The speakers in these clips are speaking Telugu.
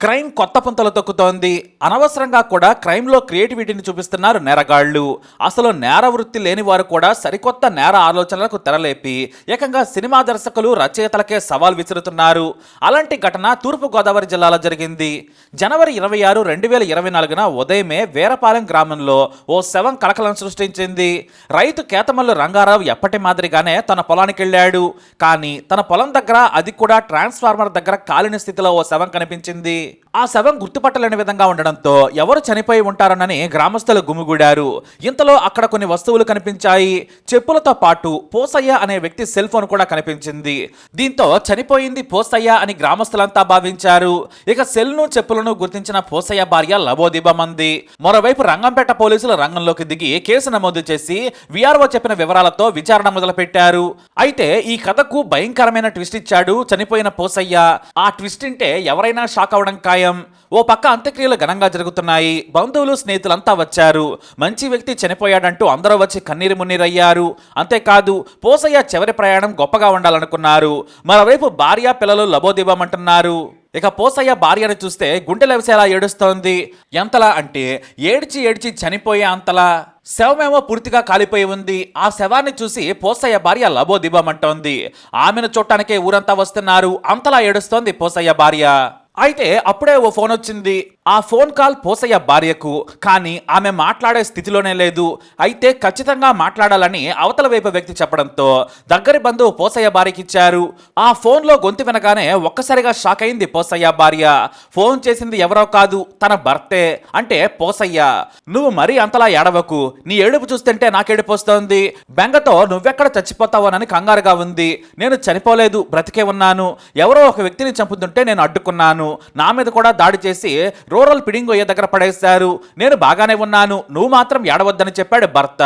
క్రైమ్ కొత్త పుంతలు తొక్కుతోంది. అనవసరంగా కూడా క్రైమ్లో క్రియేటివిటీని చూపిస్తున్నారు నేరగాళ్ళు అసలు నేర వృత్తి లేని వారు కూడా సరికొత్త నేర ఆలోచనలకు తెరలేపి ఏకంగా సినిమా దర్శకులు రచయితలకే సవాల్ విసురుతున్నారు. అలాంటి ఘటన తూర్పుగోదావరి జిల్లాలో జరిగింది. జనవరి ఇరవై ఆరు రెండు వేల ఇరవై నాలుగున ఉదయమే వీరపాలెం గ్రామంలో ఓ శవం కలకలం సృష్టించింది. రైతు కేతమల్లు రంగారావు ఎప్పటి మాదిరిగానే తన పొలానికి వెళ్ళాడు. కానీ తన పొలం దగ్గర అది కూడా ట్రాన్స్ఫార్మర్ దగ్గర కాలిన స్థితిలో ఓ శవం కనిపించింది. ఆ శవం గుర్తుపట్టలేని విధంగా ఉండడంతో ఎవరు చనిపోయి ఉంటారనని గ్రామస్తులు గుమిగూడారు. ఇంతలో అక్కడ కొన్ని వస్తువులు కనిపించాయి. చెప్పులతో పాటు పోసయ్య అనే వ్యక్తి సెల్ ఫోన్ కూడా కనిపించింది. దీంతో చనిపోయింది పోసయ్య అని గ్రామస్తులంతా భావించారు. ఇక సెల్ను చెప్పులను గుర్తించిన పోసయ్య భార్య లబోదిబమంది మరోవైపు రంగంపేట పోలీసులు రంగంలోకి దిగి కేసు నమోదు చేసి విఆర్ఓ చెప్పిన వివరాలతో విచారణ మొదలుపెట్టారు. అయితే ఈ కథకు భయంకరమైన ట్విస్ట్ ఇచ్చాడు చనిపోయిన పోసయ్య. ఆ ట్విస్ట్ అంటే ఎవరైనా షాక్ అవడం ఖాయం. ఓ పక్క అంత్యక్రియలు ఘనంగా జరుగుతున్నాయి. బంధువులు స్నేహితులంతా వచ్చారు. మంచి వ్యక్తి చనిపోయాడంటూ అందరూ వచ్చి కన్నీరు మున్నీరయ్యారు. అంతేకాదు పోసయ్య చివరి ప్రయాణం గొప్పగా ఉండాలనుకున్నారు. మరోవైపు భార్య పిల్లలు లబోదివ్వమంటున్నారు. ఇక పోసయ్య భార్యను చూస్తే గుండె లవిసేలా ఏడుస్తోంది. ఎంతలా అంటే ఏడ్చి ఏడ్చి చనిపోయే అంతలా. శవమేమో పూర్తిగా కాలిపోయి ఉంది. ఆ శవాన్ని చూసి పోసయ్య భార్య లబోదిబమంటోంది ఆమెను చూడటానికే ఊరంతా వస్తున్నారు. అంతలా ఏడుస్తోంది పోసయ్య భార్య. అయితే అప్పుడే ఓ ఫోన్ వచ్చింది. ఆ ఫోన్ కాల్ పోసయ్య భార్యకు కానీ ఆమె మాట్లాడే స్థితిలోనే లేదు. అయితే ఖచ్చితంగా మాట్లాడాలని అవతల వైపు వ్యక్తి చెప్పడంతో దగ్గరి బంధువు పోసయ్య భార్యకి ఇచ్చారు ఆ ఫోన్లో గొంతు వినగానే ఒక్కసారిగా షాక్ అయింది పోసయ్య భార్య. ఫోన్ చేసింది ఎవరో కాదు తన భర్తే. అంటే పోసయ్య నువ్వు మరీ అంతలా ఏడవకు. నీ ఏడుపు చూస్తుంటే నాకేడిపోస్తోంది. బెంగతో నువ్వెక్కడ చచ్చిపోతావోనని కంగారుగా ఉంది. నేను చనిపోలేదు బ్రతికే ఉన్నాను. ఎవరో ఒక వ్యక్తిని చంపుతుంటే నేను అడ్డుకున్నాను. నా మీద కూడా దాడి చేసి రూరల్ పిడింగోయ్య దగ్గర పడేశారు. నేను బాగానే ఉన్నాను. నువ్వు మాత్రం ఏడవద్దని చెప్పాడు భర్త.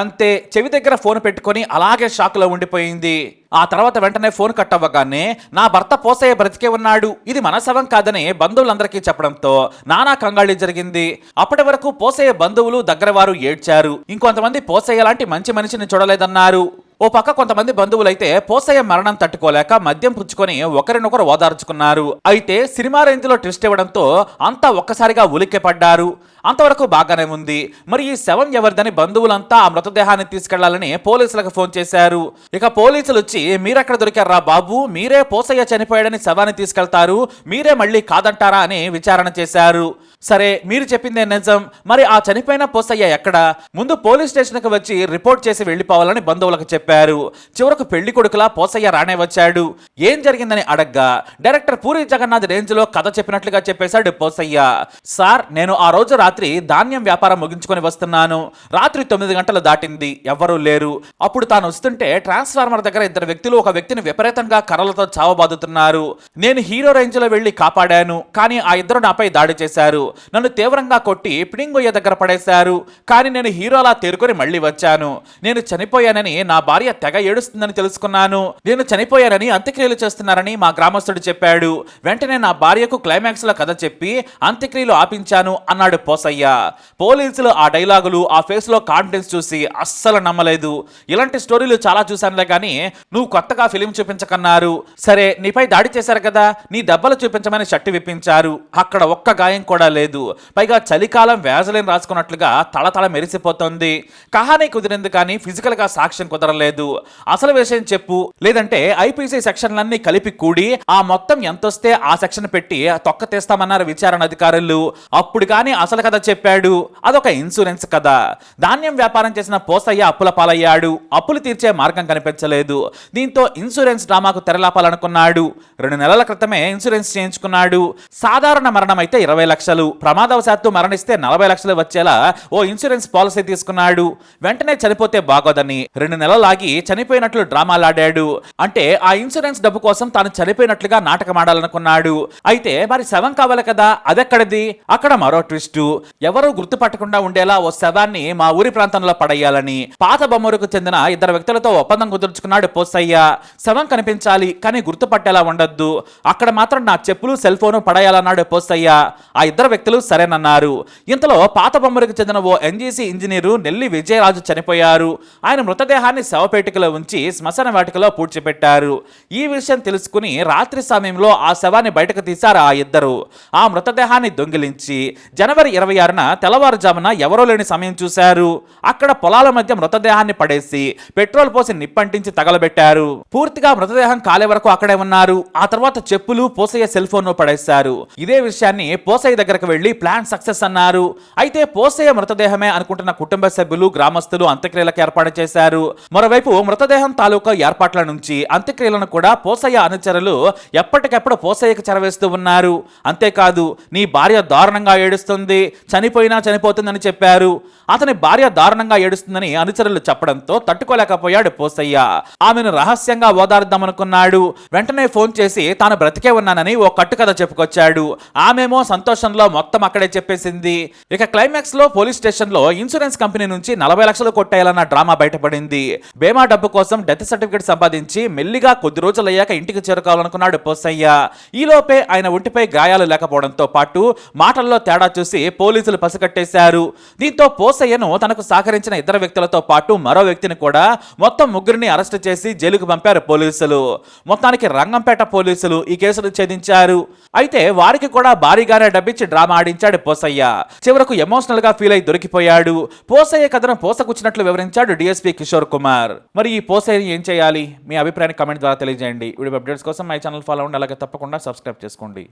అంతే చెవి దగ్గర ఫోన్ పెట్టుకొని అలాగే షాక్లో ఉండిపోయింది. ఆ తర్వాత వెంటనే ఫోన్ కట్ అవ్వగానే నా భర్త పోసయ్య బ్రతికే ఉన్నాడు. ఇది మనసవం కాదని బంధువులందరికీ చెప్పడంతో నానా కంగాళి జరిగింది. అప్పటి వరకు పోసయ్య బంధువులు దగ్గరవారు ఏడ్చారు. ఇంకొంతమంది పోసయ్య లాంటి మంచి మనిషిని చూడలేదన్నారు. ఓ పక్క కొంతమంది బంధువులైతే పోసయ్య మరణం తట్టుకోలేక మద్యం పుచ్చుకొని ఒకరినొకరు ఓదార్చుకున్నారు. అయితే సినిమా రేంజ్లో ట్విస్ట్ ఇవ్వడంతో అంతా ఒక్కసారిగా ఉలిక్కిపడ్డారు అంతవరకు బాగానే ఉంది. మరి ఈ శవం ఎవరిదని బంధువులంతా ఆ మృతదేహాన్ని తీసుకెళ్ళాలని పోలీసులకు ఫోన్ చేశారు. ఇక పోలీసులు వచ్చి మీరెక్కడ దొరికారా బాబు? మీరే పోసయ్య చనిపోయాడని శవాన్ని తీసుకెళ్తారు. మీరే మళ్ళీ కాదంటారా? అని విచారణ చేశారు. సరే మీరు చెప్పిందే నిజం. మరి ఆ చనిపోయిన పోసయ్య ఎక్కడ? ముందు పోలీస్ స్టేషన్కి వచ్చి రిపోర్ట్ చేసి వెళ్ళిపోవాలని బంధువులకు చెప్పారు. చివరకు పెళ్ళి కొడుకులా పోసయ్య రానే వచ్చాడు. ఏం జరిగిందని అడగ్గా డైరెక్టర్ పూరి జగన్నాథ్ రేంజ్లో కథ చెప్పినట్లుగా చెప్పేశాడు పోసయ్య. సార్ నేను ఆ రోజు రాత్రి ధాన్యం వ్యాపారం ముగించుకొని వస్తున్నాను. రాత్రి తొమ్మిది గంటలు దాటింది. ఎవ్వరూ లేరు. అప్పుడు తాను వస్తుంటే ట్రాన్స్ఫార్మర్ దగ్గర ఇద్దరు వ్యక్తులు ఒక వ్యక్తిని విపరీతంగా కర్రలతో చావబాదుతున్నారు. నేను హీరో రేంజ్లో వెళ్ళి కాపాడాను. కానీ ఆ ఇద్దరు నాపై దాడి చేశారు. నన్ను తీవ్రంగా కొట్టి పిడింగొయ్య దగ్గర పడేశారు. కానీ నేను హీరోలా తేరుకొని మళ్ళీ వచ్చాను. నేను చనిపోయానని నా భార్య తెగ ఏడుస్తుందని తెలుసుకున్నాను. నేను చనిపోయానని అంత్యక్రియలు చేస్తున్నారని మా గ్రామస్తుడు చెప్పాడు. వెంటనే నా భార్యకు క్లైమాక్స్లో కథ చెప్పి అంత్యక్రియలు ఆపించాను అన్నాడు పోసయ్య. పోలీసులు ఆ డైలాగులు ఆ ఫేస్లో కాన్ఫిడెన్స్ చూసి అస్సలు నమ్మలేదు. ఇలాంటి స్టోరీలు చాలా చూశానులే కానీ నువ్వు కొత్తగా ఫిలిం చూపించకన్నారు. సరే నీపై దాడి చేశారు కదా నీ దెబ్బలు చూపించమని షర్టు విప్పించారు. అక్కడ ఒక్క గాయం కూడా లేదు. పైగా చలికాలం వ్యాజలిన్ రాసుకున్నట్లుగా తళతళ మెరిసిపోతుంది. కహానీ కుదిరింది కానీ ఫిజికల్గా సాక్ష్యం కుదరలేదు. అసలు విషయం చెప్పు. లేదంటే ఐపీసీ సెక్షన్లన్నీ కలిపి కూడి ఆ మొత్తం ఎంతొస్తే ఆ సెక్షన్ పెట్టి తొక్క తీస్తామన్నారు విచారణ అధికారులు. అప్పుడు కానీ అసలు కథ చెప్పాడు. అదొక ఇన్సూరెన్స్ కథ. ధాన్యం వ్యాపారం చేసిన పోసయ్య అప్పుల పాలయ్యాడు. అప్పులు తీర్చే మార్గం కనిపించలేదు. దీంతో ఇన్సూరెన్స్ డ్రామాకు తెరలాపాలనుకున్నాడు. రెండు నెలల క్రితమే ఇన్సూరెన్స్ చేయించుకున్నాడు. సాధారణ మరణం అయితే ఇరవై లక్షలు. ప్రమాదవశాత్తు మరణిస్తే నలభై లక్షలు వచ్చేలా ఓ ఇన్సూరెన్స్ పాలసీ తీసుకున్నాడు. వెంటనే చనిపోతే బాగోదని. రెండు నెలలు తాగి చనిపోయినట్లు డ్రామాలాడాడు. అంటే ఆ ఇన్సూరెన్స్ డబ్బు కోసం తాను చనిపోయినట్లుగా నాటకమాడాలనుకున్నాడు. అయితే మరి శవం కావాలి కదా అదెక్కడిది? అక్కడ మరో ట్విస్ట్. ఎవరూ గుర్తుపట్టకుండా ఉండేలా ఓ శవాన్ని మా ఊరి ప్రాంతంలో పడేయాలని. పాత బొమ్మరుకు చెందిన ఇద్దరు వ్యక్తులతో ఒప్పందం కుదుర్చుకున్నాడు పోసయ్య. శవం కనిపించాలి కానీ గుర్తుపట్టేలా ఉండొద్దు. అక్కడ మాత్రం నా చెప్పులు సెల్ ఫోను పడేయాలన్నాడు పోసయ్య. ఆ ఇద్దరు వ్యక్తులు సరేనన్నారు. ఇంతలో పాత బొమ్మరికి చెందిన ఓ ఎన్జీసీ ఇంజనీరు నెల్లి విజయరాజు చనిపోయారు. ఆయన మృతదేహాన్ని శవపేటికలో ఉంచి శ్మశాన వాటికలో పూడ్చిపెట్టారు. ఈ విషయం తెలుసుకుని రాత్రి సమయంలో ఆ శవాన్ని బయటకు తీశారు ఆ ఇద్దరు. ఆ మృతదేహాన్ని దొంగిలించి జనవరి ఇరవై ఆరున తెల్లవారుజామున ఎవరో లేని సమయం చూశారు. అక్కడ పొలాల మధ్య మృతదేహాన్ని పడేసి పెట్రోల్ పోసి నిప్పంటించి తగలబెట్టారు. పూర్తిగా మృతదేహం కాలే వరకు అక్కడే ఉన్నారు. ఆ తర్వాత చెప్పులు పోసయ్య సెల్ ఫోన్ పడేశారు. ఇదే విషయాన్ని పోసయ్య దగ్గరకు వెళ్ళి ప్లాన్ సక్సెస్ అన్నారు. అయితే పోసయ్య మృతదేహమే అనుకుంటున్న కుటుంబ సభ్యులు గ్రామస్తులు అంత్యక్రియలకు ఏర్పాటు చేశారు. మరోవైపు మృతదేహం తాలూకా ఏర్పాట్ల నుంచి అంత్యక్రియలను కూడా పోసయ్య అనుచరులు ఎప్పటికెప్పుడు పోసయ్యకు చెరవేస్తూ ఉన్నారు. అంతేకాదు నీ భార్య దారుణంగా ఏడుస్తుంది చనిపోయినా చనిపోతుందని చెప్పారు. అతని భార్య దారుణంగా ఏడుస్తుందని అనుచరులు చెప్పడంతో తట్టుకోలేకపోయాడు పోసయ్య. ఆమెను రహస్యంగా ఓదార్దామనుకున్నాడు వెంటనే ఫోన్ చేసి తాను బ్రతికే ఉన్నానని ఓ కట్టుకథ చెప్పుకొచ్చాడు. ఆమెమో సంతోషంలో మొత్తం అక్కడే చెప్పేసింది. ఇక క్లైమాక్స్లో పోలీస్ స్టేషన్లో ఇన్సూరెన్స్ కంపెనీ నుంచి నలభై లక్షలు కొట్టేయాలన్న డ్రామా బయటపడింది. బేమా డబ్బు కోసం డెత్ సర్టిఫికేట్ సంపాదించి మెల్లిగా కొద్ది రోజులు అయ్యాక ఇంటికి చేరుకోవాలనుకున్నాడు పోసయ్య. ఈలోపే ఆయన ఒంటిపై గాయాలు లేకపోవడంతో పాటు మాటల్లో తేడా చూసి పోలీసులు పసిగట్టేశారు. దీంతో పోసయ్యను తనకు సహకరించిన ఇద్దరు వ్యక్తులతో పాటు మరో వ్యక్తిని కూడా మొత్తం ముగ్గురిని అరెస్ట్ చేసి జైలుకు పంపారు పోలీసులు. మొత్తానికి రంగంపేట పోలీసులు ఈ కేసును ఛేదించారు. అయితే వారికి కూడా భారీగానే డబ్బిచ్చి డ్రామా ఆడించాడు పోసయ్య. చివరకు ఎమోషనల్గా ఫీల్ అయి దొరికిపోయాడు. పోసయ్య కథను పోసకుచ్చినట్లు వివరించాడు డిఎస్పీ కిషోర్ కుమార్. మరి ఈ పోస్ట్ ఏం చేయాలి? మీ అభిప్రాయాన్ని కమెంట్ ద్వారా తెలియజేయండి. వీడియో అప్డేట్స్ కోసం మై ఛానల్ ఫాలో అవ్వండి. అలాగే తప్పకుండా సబ్స్క్రైబ్ చేసుకోండి.